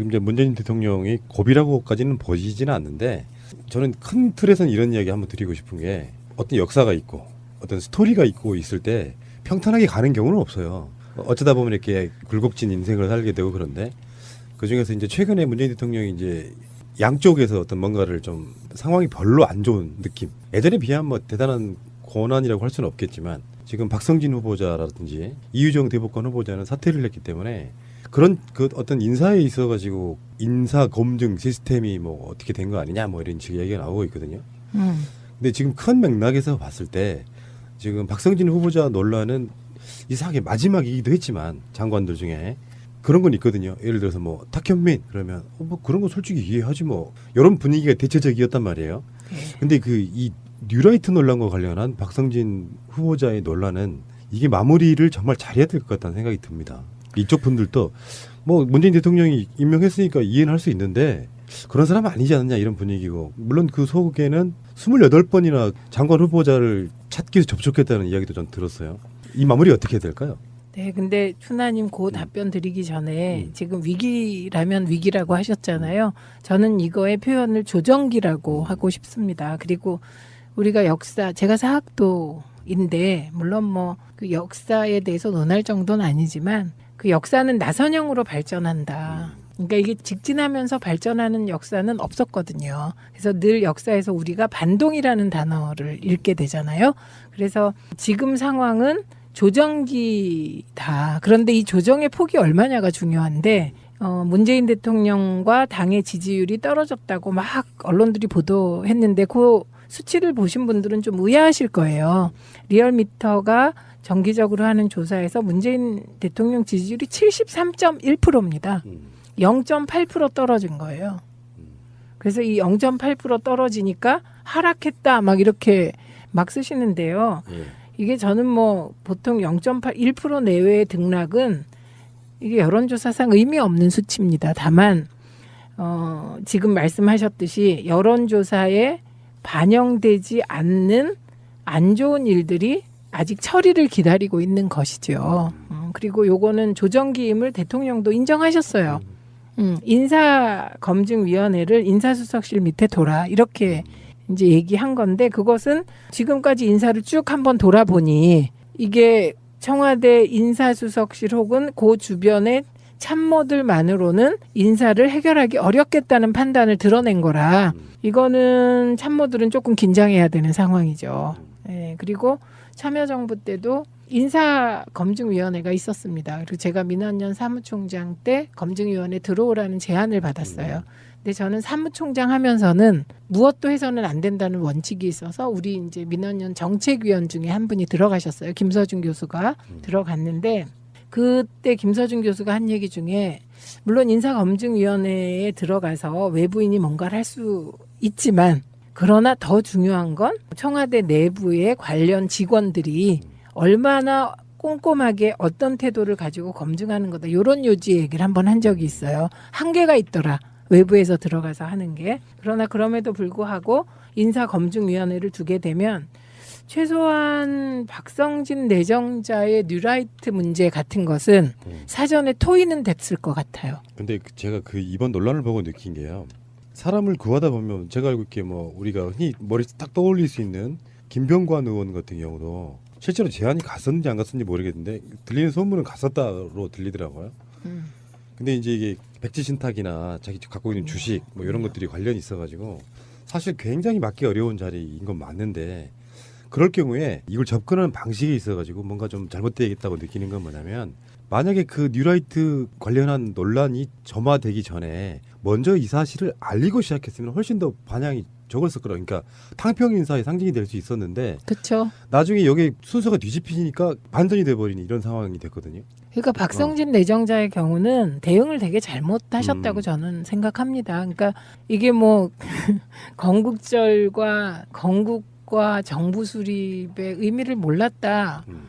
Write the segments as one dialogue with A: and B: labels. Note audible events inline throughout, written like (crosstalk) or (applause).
A: 지금 이제 문재인 대통령이 고비라고까지는 보이지는 않는데 저는 큰 틀에서는 이런 이야기 한번 드리고 싶은 게 어떤 역사가 있고 어떤 스토리가 있고 있을 때 평탄하게 가는 경우는 없어요. 어쩌다 보면 이렇게 굴곡진 인생을 살게 되고 그런데 그 중에서 이제 최근에 문재인 대통령이 이제 양쪽에서 어떤 뭔가를 좀 상황이 별로 안 좋은 느낌. 예전에 비하면 뭐 대단한 고난이라고 할 수는 없겠지만 지금 박성진 후보자라든지 이유정 대법관 후보자는 사퇴를 했기 때문에 그런 그 어떤 인사에 있어 가지고 인사 검증 시스템이 뭐 어떻게 된 거 아니냐 뭐 이런 식의 얘기가 나오고 있거든요.
B: 음.
A: 근데 지금 큰 맥락에서 봤을 때 지금 박성진 후보자 논란은 이상하게 마지막이기도 했지만 장관들 중에 그런 건 있거든요. 예를 들어서 뭐 탁현민 그러면 어, 뭐 그런 거 솔직히 이해하지 뭐 이런 분위기가 대체적이었단 말이에요.
B: 네.
A: 근데 그 이 뉴라이트 논란과 관련한 박성진 후보자의 논란은 이게 마무리를 정말 잘해야 될 것 같다는 생각이 듭니다. 이쪽 분들도 뭐 문재인 대통령이 임명했으니까 이해는 할 수 있는데 그런 사람 은 아니지 않느냐 이런 분위기고 물론 그 속에는 28번이나 장관 후보자를 찾기 위해서 접촉했다는 이야기도 전 들었어요. 이 마무리 어떻게 해야 될까요?
B: 네, 근데 춘하님 그 답변 드리기 전에
A: 음.
B: 지금 위기라면 위기라고 하셨잖아요. 저는 이거의 표현을 조정기라고 하고 싶습니다. 그리고 우리가 역사, 제가 사학도 인데 물론 뭐 그 역사에 대해서 논할 정도는 아니지만 그 역사는 나선형으로 발전한다. 그러니까 이게 직진하면서 발전하는 역사는 없었거든요. 그래서 늘 역사에서 우리가 반동이라는 단어를 읽게 되잖아요. 그래서 지금 상황은 조정기다. 그런데 이 조정의 폭이 얼마냐가 중요한데 어, 문재인 대통령과 당의 지지율이 떨어졌다고 막 언론들이 보도했는데 그 수치를 보신 분들은 좀 의아하실 거예요. 리얼미터가 정기적으로 하는 조사에서 문재인 대통령 지지율이 73.1%입니다. 0.8% 떨어진 거예요. 그래서 이 0.8% 떨어지니까 하락했다 막 이렇게 막 쓰시는데요.
A: 예.
B: 이게 저는 뭐 보통 0.8, 1% 내외의 등락은 이게 여론조사상 의미 없는 수치입니다. 다만 어, 지금 말씀하셨듯이 여론조사에 반영되지 않는 안 좋은 일들이 아직 처리를 기다리고 있는 것이죠. 음, 그리고 요거는 조정기임을 대통령도 인정하셨어요. 음, 인사검증위원회를 인사수석실 밑에 둬라 이렇게 이제 얘기한 건데 그것은 지금까지 인사를 쭉 한번 돌아보니 이게 청와대 인사수석실 혹은 그 주변의 참모들만으로는 인사를 해결하기 어렵겠다는 판단을 드러낸 거라 이거는 참모들은 조금 긴장해야 되는 상황이죠. 예, 그리고 참여정부 때도 인사검증위원회가 있었습니다. 그리고 제가 민원연 사무총장 때 검증위원회 들어오라는 제안을 받았어요. 근데 저는 사무총장 하면서는 무엇도 해서는 안 된다는 원칙이 있어서 우리 이제 민원연 정책위원 중에 한 분이 들어가셨어요. 김서준 교수가 들어갔는데 그때 김서준 교수가 한 얘기 중에 물론 인사검증위원회에 들어가서 외부인이 뭔가를 할 수 있지만 그러나 더 중요한 건 청와대 내부의 관련 직원들이 얼마나 꼼꼼하게 어떤 태도를 가지고 검증하는 거다. 이런 요지 얘기를 한번 한 적이 있어요. 한계가 있더라. 외부에서 들어가서 하는 게. 그러나 그럼에도 불구하고 인사검증위원회를 두게 되면 최소한 박성진 내정자의 뉴라이트 문제 같은 것은
A: 음.
B: 사전에 토의는 됐을 것 같아요.
A: 근데 그- 제가 그 이번 논란을 보고 느낀 게요. 사람을 구하다 보면 제가 알고 있기에 뭐 우리가 흔히 머리 딱 떠올릴 수 있는 김병관 의원 같은 경우도 실제로 제안이 갔었는지 안 갔었는지 모르겠는데 들리는 소문은 갔었다로 들리더라고요.
B: 음.
A: 근데 이제 이게 백지 신탁이나 자기 갖고 있는 주식 뭐 이런 것들이 관련이 있어가지고 사실 굉장히 맞기 어려운 자리인 건 맞는데 그럴 경우에 이걸 접근하는 방식에 있어가지고 뭔가 좀 잘못되겠다고 느끼는 건 뭐냐면 만약에 그 뉴라이트 관련한 논란이 점화되기 전에 먼저 이 사실을 알리고 시작했으면 훨씬 더 반향이 적었을 거라 그러니까 탕평 인사의 상징이 될 수 있었는데
B: 그렇죠.
A: 나중에 여기 순서가 뒤집히니까 반전이 돼버리는 이런 상황이 됐거든요.
B: 그러니까 박성진 내정자의 경우는 대응을 되게 잘못하셨다고
A: 음.
B: 저는 생각합니다. 그러니까 이게 뭐 (laughs) 건국절과 건국 과 정부 수립의 의미를 몰랐다.
A: 음.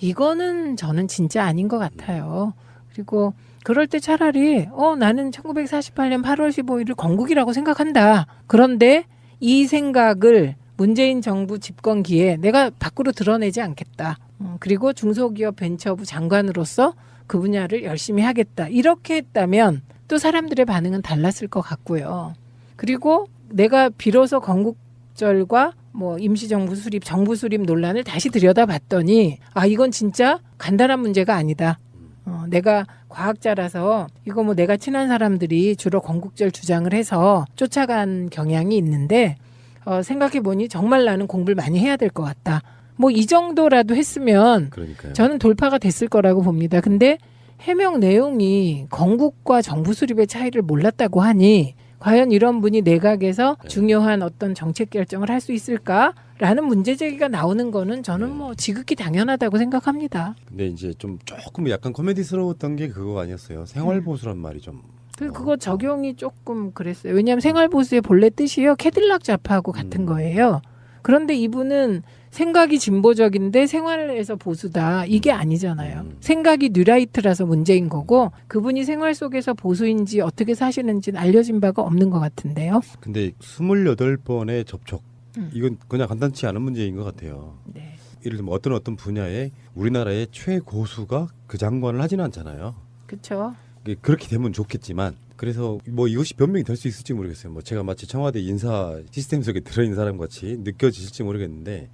B: 이거는 저는 진짜 아닌 것 같아요. 그리고 그럴 때 차라리 어 나는 1948년 8월 15일을 건국이라고 생각한다. 그런데 이 생각을 문재인 정부 집권기에 내가 밖으로 드러내지 않겠다. 음, 그리고 중소기업 벤처부 장관으로서 그 분야를 열심히 하겠다. 이렇게 했다면 또 사람들의 반응은 달랐을 것 같고요. 그리고 내가 비로소 건국절과 뭐 임시정부 수립, 정부 수립 논란을 다시 들여다봤더니 아 이건 진짜 간단한 문제가 아니다. 어, 내가 과학자라서 이거 뭐 내가 친한 사람들이 주로 건국절 주장을 해서 쫓아간 경향이 있는데 어, 생각해 보니 정말 나는 공부를 많이 해야 될 것 같다. 뭐 이 정도라도 했으면
A: 그러니까요.
B: 저는 돌파가 됐을 거라고 봅니다. 근데 해명 내용이 건국과 정부 수립의 차이를 몰랐다고 하니 과연 이런 분이 내각에서
A: 네.
B: 중요한 어떤 정책 결정을 할 수 있을까라는 문제 제기가 나오는 거는 저는
A: 네.
B: 뭐 지극히 당연하다고 생각합니다.
A: 근데 이제 좀 조금 약간 코미디스러웠던 게 그거 아니었어요. 생활 보수란 말이
B: 좀그
A: 어.
B: 그거 적용이 조금 그랬어요. 왜냐하면 생활보수의 본래 뜻이요 캐딜락 좌파하고 같은
A: 음.
B: 거예요. 그런데 이분은 생각이 진보적인데 생활에서 보수다 이게 아니잖아요.
A: 음.
B: 생각이 뉴라이트라서 문제인 거고 그분이 생활 속에서 보수인지 어떻게 사시는지는 알려진 바가 없는 것 같은데요.
A: 근데 28번의 접촉
B: 음.
A: 이건 그냥 간단치 않은 문제인 것 같아요.
B: 네.
A: 예를 들면 어떤 어떤 분야에 우리나라의 최고수가 그 장관을 하지는 않잖아요.
B: 그렇죠.
A: 그렇게 되면 좋겠지만 그래서 뭐 이것이 변명이 될 수 있을지 모르겠어요. 뭐 제가 마치 청와대 인사 시스템 속에 들어있는 사람 같이 느껴지실지 모르겠는데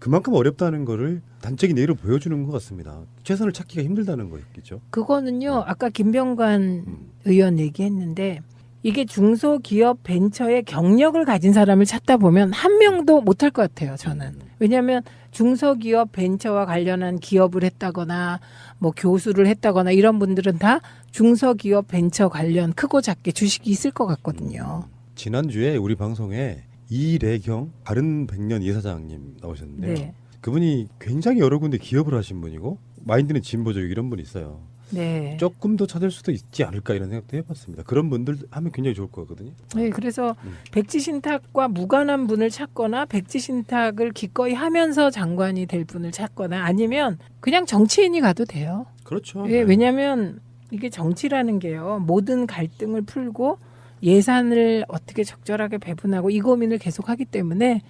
A: 그만큼 어렵다는 거를 단적인 예로 보여주는 것 같습니다. 최선을 찾기가 힘들다는 거였겠죠.
B: 그거는요. 아까 김병관
A: 음.
B: 의원 얘기했는데 이게 중소기업 벤처의 경력을 가진 사람을 찾다 보면 한 명도 못할 것 같아요. 저는 왜냐하면 중소기업 벤처와 관련한 기업을 했다거나 뭐 교수를 했다거나 이런 분들은 다 중소기업 벤처 관련 크고 작게 주식이 있을 것 같거든요.
A: 지난주에 우리 방송에 이래경 바른 백년 이사장님 나오셨는데요.
B: 네,
A: 그분이 굉장히 여러 군데 기업을 하신 분이고 마인드는 진보적 이런 분이 있어요.
B: 네.
A: 조금 더 찾을 수도 있지 않을까 이런 생각도 해봤습니다. 그런 분들 하면 굉장히 좋을 것 같거든요.
B: 네, 그래서
A: 음.
B: 백지신탁과 무관한 분을 찾거나 백지신탁을 기꺼이 하면서 장관이 될 분을 찾거나 아니면 그냥 정치인이 가도 돼요.
A: 그렇죠.
B: 예, 왜냐하면 이게 정치라는 게요. 모든 갈등을 풀고 예산을 어떻게 적절하게 배분하고 이 고민을 계속하기 때문에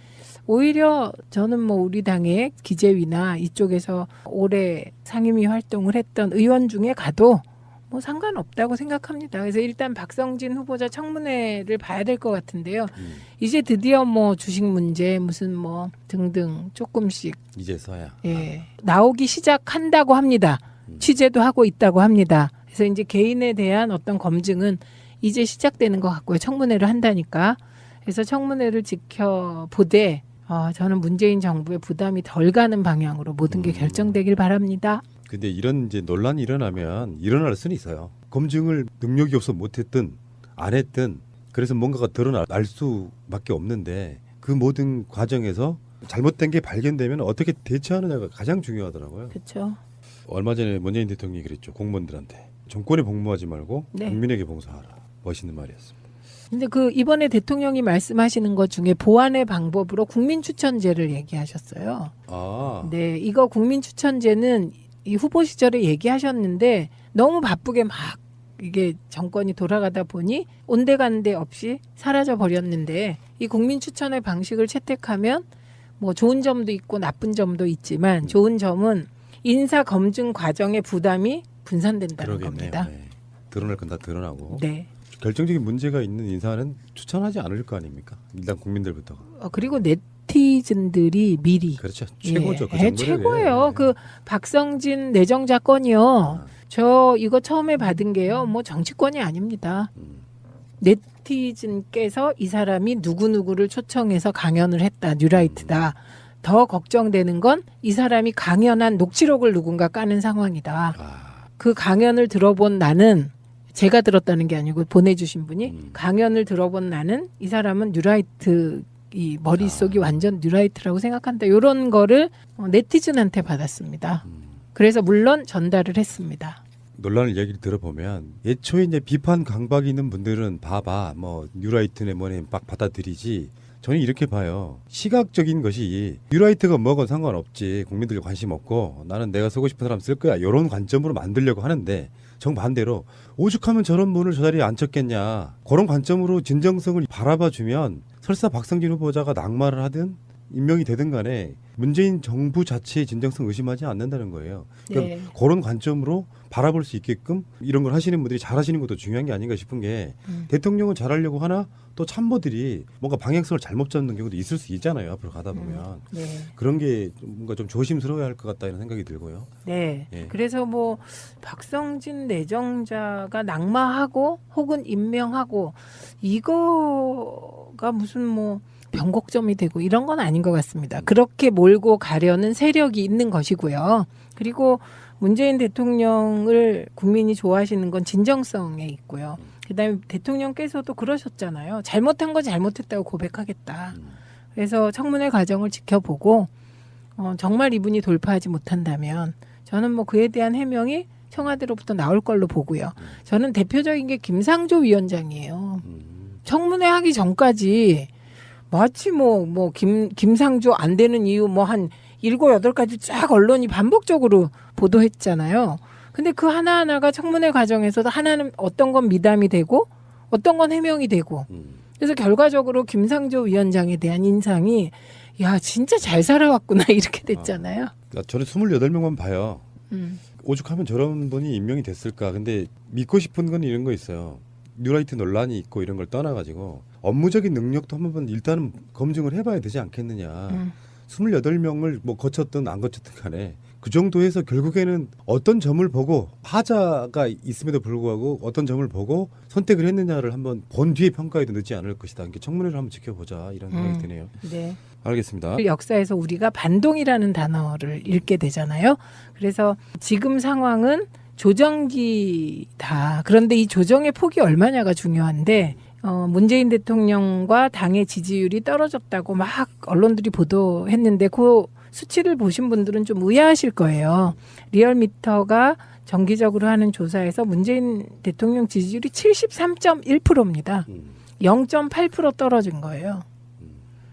B: 오히려 저는 뭐 우리 당의 기재위나 이쪽에서 오래 상임위 활동을 했던 의원 중에 가도 뭐 상관없다고 생각합니다. 그래서 일단 박성진 후보자 청문회를 봐야 될 것 같은데요.
A: 음,
B: 이제 드디어 뭐 주식 문제 무슨 뭐 등등 조금씩
A: 이제서야.
B: 예, 나오기 시작한다고 합니다.
A: 음.
B: 취재도 하고 있다고 합니다. 그래서 이제 개인에 대한 어떤 검증은 이제 시작되는 것 같고요. 청문회를 한다니까. 그래서 청문회를 지켜보되 어, 저는 문재인 정부의 부담이 덜 가는 방향으로 모든 게
A: 음.
B: 결정되길 바랍니다.
A: 근데 이런 이제 논란이 일어나면 일어날 수는 있어요. 검증을 능력이 없어 못했든 안 했든 그래서 뭔가가 드러날 수밖에 없는데 그 모든 과정에서 잘못된 게 발견되면 어떻게 대처하느냐가 가장 중요하더라고요.
B: 그렇죠.
A: 얼마 전에 문재인 대통령이 그랬죠. 공무원들한테 정권에 복무하지 말고
B: 네.
A: 국민에게 봉사하라. 멋있는 말이었습니다.
B: 근데 그 이번에 대통령이 말씀하시는 것 중에 보완의 방법으로 국민 추천제를 얘기하셨어요.
A: 아,
B: 네, 이거 국민 추천제는 이 후보 시절에 얘기하셨는데 너무 바쁘게 막 이게 정권이 돌아가다 보니 온데간데 없이 사라져 버렸는데 이 국민 추천의 방식을 채택하면 뭐 좋은 점도 있고 나쁜 점도 있지만
A: 음.
B: 좋은 점은 인사 검증 과정의 부담이 분산된다는
A: 그러겠네요.
B: 겁니다.
A: 네. 드러날 건 다 드러나고
B: 네.
A: 결정적인 문제가 있는 인사는 추천하지 않을 거 아닙니까? 일단 국민들부터.
B: 어, 그리고 네티즌들이 미리
A: 그렇죠. 최고죠. 그
B: 예,
A: 정도는.
B: 최고예요.
A: 예.
B: 그 박성진 내정자 건이요.
A: 아,
B: 저 이거 처음에 받은 게요. 뭐 정치권이 아닙니다.
A: 음.
B: 네티즌께서 이 사람이 누구누구를 초청해서 강연을 했다. 뉴라이트다. 더 걱정되는 건 이 사람이 강연한 녹취록을 누군가 까는 상황이다.
A: 아,
B: 그 강연을 들어본 나는 제가 들었다는 게 아니고 보내주신 분이
A: 음.
B: 강연을 들어본 나는 이 사람은 뉴라이트 이 머릿속이
A: 아.
B: 완전 뉴라이트라고 생각한다. 이런 거를 어, 네티즌한테 받았습니다.
A: 음.
B: 그래서 물론 전달을 했습니다.
A: 논란을 얘기를 들어보면 예초에 이제 비판 강박이 있는 분들은 봐봐 뭐 뉴라이트네 뭐네 막 받아들이지 저는 이렇게 봐요 시각적인 것이 뉴라이트가 뭐건 상관없지 국민들 관심 없고 나는 내가 쓰고 싶은 사람 쓸 거야 이런 관점으로 만들려고 하는데 정반대로 오죽하면 저런 분을 저 자리에 앉혔겠냐 그런 관점으로 진정성을 바라봐 주면 설사 박성진 후보자가 낙마를 하든 임명이 되든 간에 문재인 정부 자체의 진정성 의심하지 않는다는 거예요. 그러니까
B: 네.
A: 그런 관점으로 바라볼 수 있게끔 이런 걸 하시는 분들이 잘하시는 것도 중요한 게 아닌가 싶은 게
B: 음.
A: 대통령은 잘하려고 하나 또 참모들이 뭔가 방향성을 잘못 잡는 경우도 있을 수 있잖아요. 앞으로 가다 보면
B: 네.
A: 그런 게좀 뭔가 좀 조심스러워야 할 것 같다 이런 생각이 들고요.
B: 네.
A: 예.
B: 그래서 뭐 박성진 내정자가 낙마하고 혹은 임명하고 이거가 무슨 뭐 변곡점이 되고 이런 건 아닌 것 같습니다. 그렇게 몰고 가려는 세력이 있는 것이고요. 그리고 문재인 대통령을 국민이 좋아하시는 건 진정성에 있고요. 그다음에 대통령께서도 그러셨잖아요. 잘못한 건 잘못했다고 고백하겠다.
A: 음.
B: 그래서 청문회 과정을 지켜보고 어, 정말 이분이 돌파하지 못한다면 저는 뭐 그에 대한 해명이 청와대로부터 나올 걸로 보고요. 저는 대표적인 게 김상조 위원장이에요.
A: 음.
B: 청문회 하기 전까지 마치 뭐 뭐 김 김상조 안 되는 이유 뭐 한 일곱 여덟 가지 쫙 언론이 반복적으로 보도했잖아요. 근데 그 하나하나가 청문회 과정에서도 하나는 어떤 건 미담이 되고 어떤 건 해명이 되고
A: 음.
B: 그래서 결과적으로 김상조 위원장에 대한 인상이 야 진짜 잘 살아왔구나 (laughs) 이렇게 됐잖아요.
A: 그러니까 저는 28명만 봐요.
B: 음.
A: 오죽하면 저런 분이 임명이 됐을까. 근데 믿고 싶은 건 이런 거 있어요. 뉴라이트 논란이 있고 이런 걸 떠나가지고 업무적인 능력도 한번 일단은 검증을 해봐야 되지 않겠느냐.
B: 음.
A: 28명을 뭐 거쳤든 안 거쳤든 간에 그 정도 해서 결국에는 어떤 점을 보고 하자가 있음에도 불구하고 어떤 점을 보고 선택을 했느냐를 한번 본 뒤에 평가해도 늦지 않을 것이다. 이게 청문회를 한번 지켜보자 이런 생각이
B: 음.
A: 드네요.
B: 네.
A: 알겠습니다.
B: 그 역사에서 우리가 반동이라는 단어를 읽게 되잖아요. 그래서 지금 상황은 조정기다. 그런데 이 조정의 폭이 얼마냐가 중요한데 어, 문재인 대통령과 당의 지지율이 떨어졌다고 막 언론들이 보도했는데 그 수치를 보신 분들은 좀 의아하실 거예요. 리얼미터가 정기적으로 하는 조사에서 문재인 대통령 지지율이 73.1%입니다.
A: 음,
B: 0.8% 떨어진 거예요.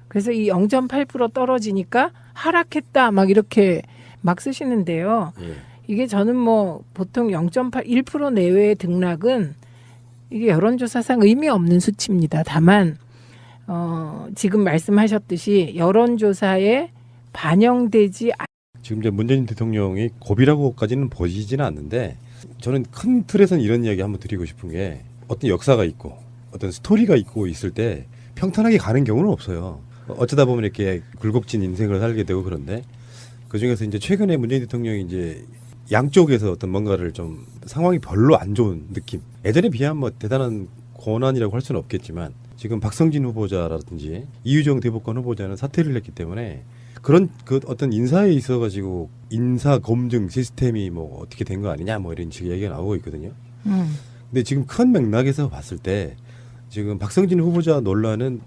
B: 그래서 이 0.8% 떨어지니까 하락했다 막 이렇게 막 쓰시는데요.
A: 예.
B: 이게 저는 뭐 보통 0.8, 1% 내외의 등락은 이게 여론조사상 의미 없는 수치입니다. 다만 어, 지금 말씀하셨듯이 여론조사에 반영되지 않-
A: 지금 이제 문재인 대통령이 고비라고까지는 보이지는 않는데 저는 큰 틀에서는 이런 이야기 한번 드리고 싶은 게 어떤 역사가 있고 어떤 스토리가 있고 있을 때 평탄하게 가는 경우는 없어요. 어쩌다 보면 이렇게 굴곡진 인생을 살게 되고 그런데 그 중에서 이제 최근에 문재인 대통령이 이제 양쪽에서 어떤 뭔가를 좀 상황이 별로 안 좋은 느낌. 예전에 비하면 뭐 대단한 고난이라고 할 수는 없겠지만 지금 박성진 후보자라든지 이유정 대법관 후보자는 사퇴를 했기 때문에 그런 그 어떤 인사에 있어 가지고 인사 검증 시스템이 뭐 어떻게 된 거 아니냐 뭐 이런 식의 얘기가 나오고 있거든요.
B: 음,
A: 근데 지금 큰 맥락에서 봤을 때 지금 박성진 후보자 논란은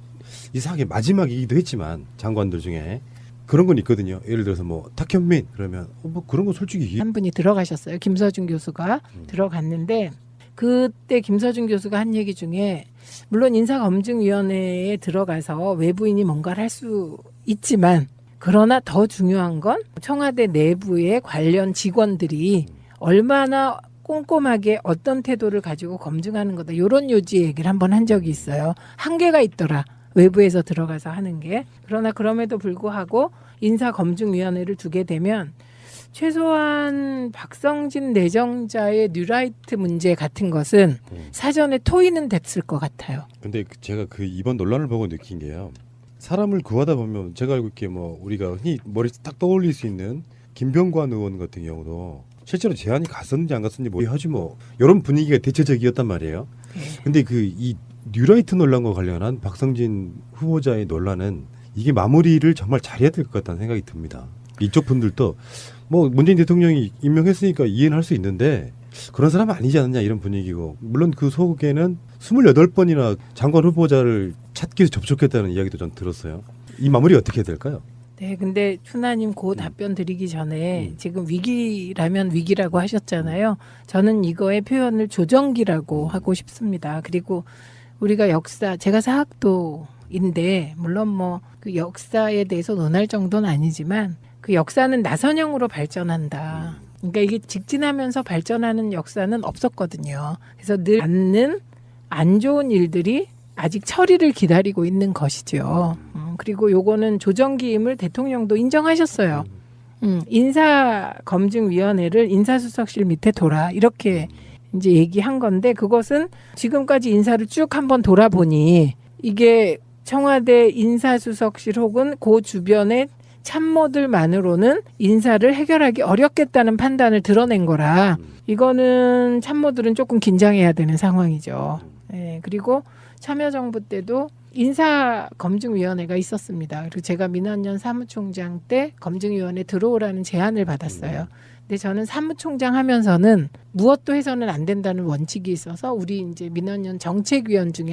A: 이상하게 마지막이기도 했지만 장관들 중에 그런 건 있거든요. 예를 들어서 뭐 탁현민 그러면 어, 뭐 그런 거 솔직히
B: 한 분이 들어가셨어요. 김서준 교수가
A: 음.
B: 들어갔는데 그때 김서준 교수가 한 얘기 중에 물론 인사검증위원회에 들어가서 외부인이 뭔가를 할 수 있지만 그러나 더 중요한 건 청와대 내부의 관련 직원들이 얼마나 꼼꼼하게 어떤 태도를 가지고 검증하는 거다. 이런 요지 얘기를 한번 한 적이 있어요. 한계가 있더라. 외부에서 들어가서 하는 게. 그러나 그럼에도 불구하고 인사검증위원회를 두게 되면 최소한 박성진 내정자의 뉴라이트 문제 같은 것은
A: 음.
B: 사전에 토의는 됐을 것 같아요.
A: 근데 그 제가 그 이번 논란을 보고 느낀 게요. 사람을 구하다 보면 제가 알고 있기에 뭐 우리가 흔히 머리에 딱 떠올릴 수 있는 김병관 의원 같은 경우도 실제로 제안이 갔었는지 안 갔었는지 뭐 하지 뭐 이런 분위기가 대체적이었단 말이에요.
B: 네.
A: 근데 그 이 뉴라이트 논란과 관련한 박성진 후보자의 논란은 이게 마무리를 정말 잘해야 될 것 같다는 생각이 듭니다. 이쪽 분들도 뭐 문재인 대통령이 임명했으니까 이해는 할 수 있는데 그런 사람 은 아니지 않느냐 이런 분위기고 물론 그 속에는 28번이나 장관 후보자를 찾기 위해서 접촉했다는 이야기도 전 들었어요. 이 마무리 어떻게 해야 될까요?
B: 네, 근데 추나님 그 답변 드리기 전에
A: 음.
B: 지금 위기라면 위기라고 하셨잖아요. 저는 이거의 표현을 조정기라고 하고 싶습니다. 그리고 우리가 역사, 제가 사학도인데 물론 뭐 그 역사에 대해서 논할 정도는 아니지만 그 역사는 나선형으로 발전한다. 그러니까 이게 직진하면서 발전하는 역사는 없었거든요. 그래서 늘 않는 안 좋은 일들이 아직 처리를 기다리고 있는 것이죠. 음, 그리고 요거는 조정기임을 대통령도 인정하셨어요. 음, 인사검증위원회를 인사수석실 밑에 둬라 이렇게 이제 얘기한 건데 그것은 지금까지 인사를 쭉 한번 돌아보니 이게 청와대 인사수석실 혹은 그 주변의 참모들만으로는 인사를 해결하기 어렵겠다는 판단을 드러낸 거라 이거는 참모들은 조금 긴장해야 되는 상황이죠. 예, 그리고 참여정부 때도 인사검증위원회가 있었습니다. 그리고 제가 민원연 사무총장 때 검증위원회 들어오라는 제안을 받았어요. 근데 저는 사무총장 하면서는 무엇도 해서는 안 된다는 원칙이 있어서 우리 이제 민원연 정책위원 중에